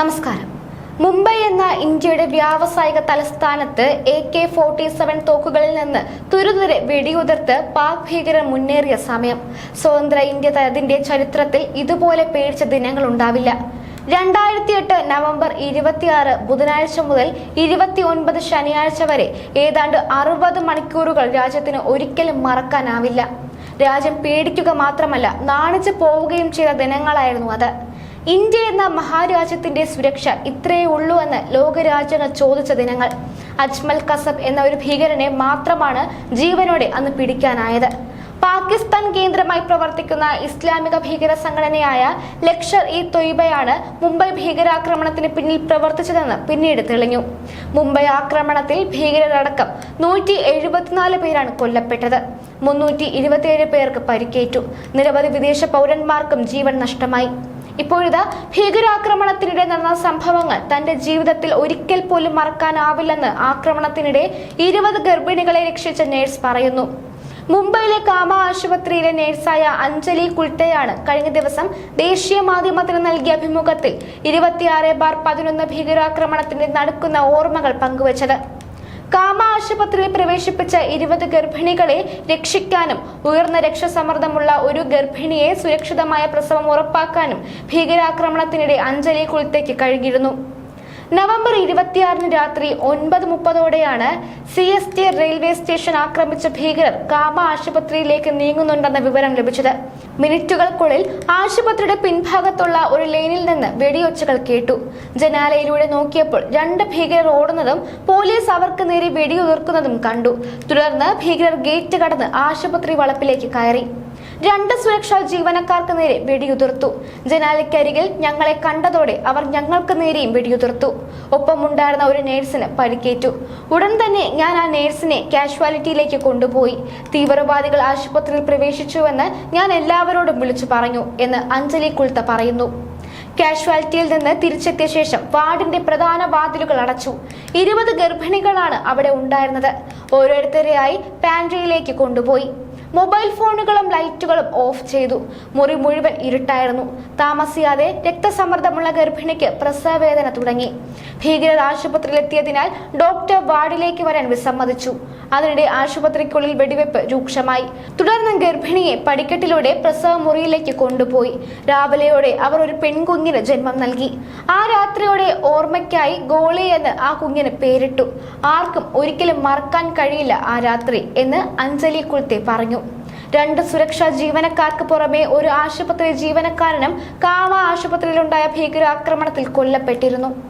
നമസ്കാരം. മുംബൈ എന്ന ഇന്ത്യയുടെ വ്യാവസായിക തലസ്ഥാനത്ത് എ കെ ഫോർട്ടി സെവൻ തോക്കുകളിൽ നിന്ന് തുരുതുരെ വെടിയുതിർത്ത് പാക് ഭീകരർ മുന്നേറിയ സമയം. സ്വതന്ത്ര ഇന്ത്യ അതിന്റെ ചരിത്രത്തിൽ ഇതുപോലെ പേടിച്ച ദിനങ്ങൾ ഉണ്ടാവില്ല. രണ്ടായിരത്തി എട്ട് നവംബർ ഇരുപത്തിയാറ് ബുധനാഴ്ച മുതൽ ഇരുപത്തി ഒൻപത് ശനിയാഴ്ച വരെ ഏതാണ്ട് അറുപത് മണിക്കൂറുകൾ രാജ്യത്തിന് ഒരിക്കലും മറക്കാനാവില്ല. രാജ്യം പേടിക്കുക മാത്രമല്ല നാണിച്ചു പോവുകയും ചെയ്ത ദിനങ്ങളായിരുന്നു അത്. ഇന്ത്യ എന്ന മഹാരാജ്യത്തിന്റെ സുരക്ഷ ഇത്രയേ ഉള്ളൂ എന്ന് ലോകരാജ്യങ്ങൾ ചോദിച്ച ദിനങ്ങൾ. അജ്മൽ കസബ് എന്ന ഒരു ഭീകരനെ മാത്രമാണ് ജീവനോടെ അന്ന് പിടിക്കാനായത്. പാകിസ്ഥാൻ കേന്ദ്രമായി പ്രവർത്തിക്കുന്ന ഇസ്ലാമിക ഭീകര സംഘടനയായ ലക്ഷർ ഇ തൊയ്ബയാണ് മുംബൈ ഭീകരാക്രമണത്തിന് പിന്നിൽ പ്രവർത്തിച്ചതെന്ന് പിന്നീട് തെളിഞ്ഞു. മുംബൈ ആക്രമണത്തിൽ ഭീകരരടക്കം നൂറ്റി എഴുപത്തിനാല് പേരാണ് കൊല്ലപ്പെട്ടത്. മുന്നൂറ്റി ഇരുപത്തിയേഴ് പേർക്ക് പരിക്കേറ്റു. നിരവധി വിദേശ പൗരന്മാർക്കും ജീവൻ നഷ്ടമായി. ഇപ്പോഴിതാ ഭീകരാക്രമണത്തിനിടെ നടന്ന സംഭവങ്ങൾ തന്റെ ജീവിതത്തിൽ ഒരിക്കൽ പോലും മറക്കാനാവില്ലെന്ന് ആക്രമണത്തിനിടെ ഇരുപത് ഗർഭിണികളെ രക്ഷിച്ച നേഴ്സ് പറയുന്നു. മുംബൈയിലെ കാമ ആശുപത്രിയിലെ നേഴ്സായ അഞ്ജലി കുൽട്ടയാണ് കഴിഞ്ഞ ദിവസം ദേശീയ മാധ്യമത്തിന് നൽകിയ അഭിമുഖത്തിൽ ഇരുപത്തിയാറ് ബാർ പതിനൊന്ന് ഭീകരാക്രമണത്തിന്റെ നടക്കുന്ന ഓർമ്മകൾ പങ്കുവച്ചത്. കാമ ആശുപത്രിയിൽ പ്രവേശിപ്പിച്ച ഇരുപത് ഗർഭിണികളെ രക്ഷിക്കാനും ഉയർന്ന രക്ഷസമ്മർദ്ദമുള്ള ഒരു ഗർഭിണിയെ സുരക്ഷിതമായ പ്രസവം ഉറപ്പാക്കാനും ഭീകരാക്രമണത്തിനിടെ അഞ്ജലി കുളത്തേക്ക് കഴിഞ്ഞിരുന്നു നവംബർ ഇരുപത്തിയാറിന് രാത്രി ഒൻപത് മുപ്പതോടെയാണ് C S T railway station ആക്രമിച്ച ഭീകരർ കാമ ആശുപത്രിയിലേക്ക് നീങ്ങുന്നുണ്ടെന്ന വിവരം ലഭിച്ചത്. മിനിറ്റുകൾക്കുള്ളിൽ ആശുപത്രിയുടെ പിൻഭാഗത്തുള്ള ഒരു ലൈനിൽ നിന്ന് വെടിയൊച്ചകൾ കേട്ടു. ജനാലയിലൂടെ നോക്കിയപ്പോൾ രണ്ട് ഭീകരർ ഓടുന്നതും പോലീസ് അവർക്ക് നേരെ വെടിയുതിർക്കുന്നതും കണ്ടു. തുടർന്ന് ഭീകരർ ഗേറ്റ് കടന്ന് ആശുപത്രി വളപ്പിലേക്ക് കയറി. രണ്ട് സുരക്ഷാ ജീവനക്കാർക്ക് നേരെ വെടിയുതിർത്തു. ജനാലിക്കരികിൽ ഞങ്ങളെ കണ്ടതോടെ അവർ ഞങ്ങൾക്ക് നേരെയും വെടിയുതിർത്തു. ഒപ്പമുണ്ടായിരുന്ന ഒരു നേഴ്സിന് പരിക്കേറ്റു. ഉടൻ തന്നെ ഞാൻ ആ നേഴ്സിനെ കാഷ്വാലിറ്റിയിലേക്ക് കൊണ്ടുപോയി. തീവ്രവാദികൾ ആശുപത്രിയിൽ പ്രവേശിച്ചുവെന്ന് ഞാൻ എല്ലാവരോടും വിളിച്ചു പറഞ്ഞു എന്ന് അഞ്ജലി കുൽത്ത പറയുന്നു. കാഷ്വാലിറ്റിയിൽ നിന്ന് തിരിച്ചെത്തിയ ശേഷം വാർഡിന്റെ പ്രധാന വാതിലുകൾ അടച്ചു. ഇരുപത് ഗർഭിണികളാണ് അവിടെ ഉണ്ടായിരുന്നത്. ഓരോരുത്തരെയായി പാൻട്രിയിലേക്ക് കൊണ്ടുപോയി. മൊബൈൽ ഫോണുകളും ലൈറ്റുകളും ഓഫ് ചെയ്തു. മുറി മുഴുവൻ ഇരുട്ടായിരുന്നു. താമസിയാതെ രക്തസമ്മർദ്ദമുള്ള ഗർഭിണിക്ക് പ്രസവവേദന തുടങ്ങി. ഭീകരർ ആശുപത്രിയിലെത്തിയതിനാൽ ഡോക്ടർ വാർഡിലേക്ക് വരാൻ വിസമ്മതിച്ചു. അതിനിടെ ആശുപത്രിക്കുള്ളിൽ വെടിവെപ്പ് രൂക്ഷമായി. തുടർന്ന് ഗർഭിണിയെ പടിക്കെട്ടിലൂടെ പ്രസവ മുറിയിലേക്ക് കൊണ്ടുപോയി. രാവിലെയോടെ അവർ ഒരു പെൺകുഞ്ഞിന് ജന്മം നൽകി. ആ രാത്രിയോടെ ഓർമ്മയ്ക്കായി ഗോളി എന്ന് ആ കുഞ്ഞിന് പേരിട്ടു. ആർക്കും ഒരിക്കലും മറക്കാൻ കഴിയില്ല ആ രാത്രി എന്ന് അഞ്ജലി കുൽത്തെ പറഞ്ഞു. രണ്ട് സുരക്ഷാ ജീവനക്കാർക്ക് പുറമെ ഒരു ആശുപത്രി ജീവനക്കാരനും കാവ ആശുപത്രിയിലുണ്ടായ ഭീകരാക്രമണത്തിൽ കൊല്ലപ്പെട്ടിരുന്നു.